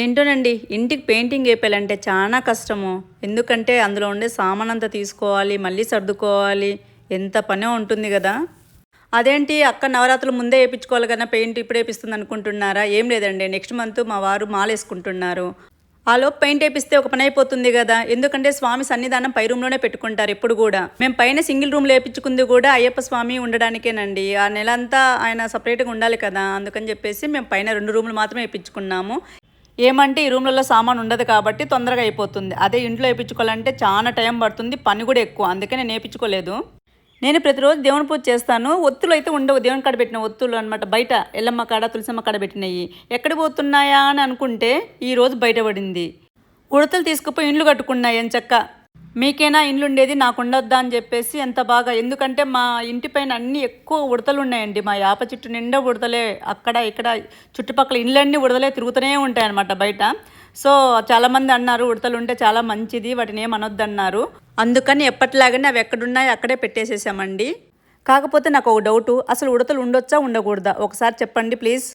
ఏంటోనండి ఇంటికి పెయింటింగ్ వేయాలంటే చాలా కష్టము. ఎందుకంటే అందులో ఉండే సామాన్ అంతా తీసుకోవాలి మళ్ళీ సర్దుకోవాలి. ఎంత పనే ఉంటుంది కదా అదేంటి అక్క నవరాత్రులు ముందే వేయించుకోవాలి కదా పెయింట్ ఇప్పుడు వేపిస్తుంది అనుకుంటున్నారా? ఏం లేదండి నెక్స్ట్ మంత్ మా వారు మాలేసుకుంటున్నారు. ఆలోపు పెయింట్ వేపిస్తే ఒక పని అయిపోతుంది కదా ఎందుకంటే స్వామి సన్నిధానం పై రూమ్లోనే పెట్టుకుంటారు ఎప్పుడు కూడా మేము పైన సింగిల్ రూమ్లో వేయించుకుంది కూడా అయ్యప్ప స్వామి ఉండడానికేనండి. ఆ నెల అంతా ఆయన సపరేట్గా ఉండాలి కదా. అందుకని చెప్పేసి మేము పైన రెండు రూములు మాత్రమే వేయించుకున్నాము ఏమంటే ఈ రూమ్లలో సామాన్ ఉండదు కాబట్టి తొందరగా అయిపోతుంది. అదే ఇంట్లో వేయించుకోవాలంటే చాలా టైం పడుతుంది పని కూడా ఎక్కువ. అందుకే నేను వేయించుకోలేదు. నేను ప్రతిరోజు దేవుని పూజ చేస్తాను. ఒత్తులు అయితే ఉండవు. దేవుని కాడ పెట్టిన ఒత్తులు అనమాట బయట ఎల్లమ్మ కాడ తులసమ్మ కాడ పెట్టినవి. ఎక్కడ పోతున్నాయా అని అనుకుంటే ఈ రోజు బయటపడింది. ఉడతలు తీసుకుపోయి ఇండ్లు కట్టుకున్నాయి అని చక్క. మీకైనా ఇండ్లు ఉండేది నాకు ఉండొద్దా అని చెప్పేసి ఎంత బాగా ఎందుకంటే మా ఇంటి పైన అన్ని ఎక్కువ ఉడతలు ఉన్నాయండి మా యాప చెట్టు నిండా ఉడతలే. అక్కడ ఇక్కడ చుట్టుపక్కల ఇండ్లన్నీ ఉడతలే తిరుగుతూనే ఉంటాయి అనమాట బయట. సో చాలామంది అన్నారు ఉడతలు ఉంటే చాలా మంచిది వాటిని ఏం అనొద్దన్నారు అందుకని ఎప్పటిలాగానే అవి ఎక్కడున్నాయో అక్కడే పెట్టేసేసామండి. కాకపోతే నాకు ఒక డౌటు అసలు ఉడతలు ఉండొచ్చా ఉండకూడదా? ఒకసారి చెప్పండి ప్లీజ్.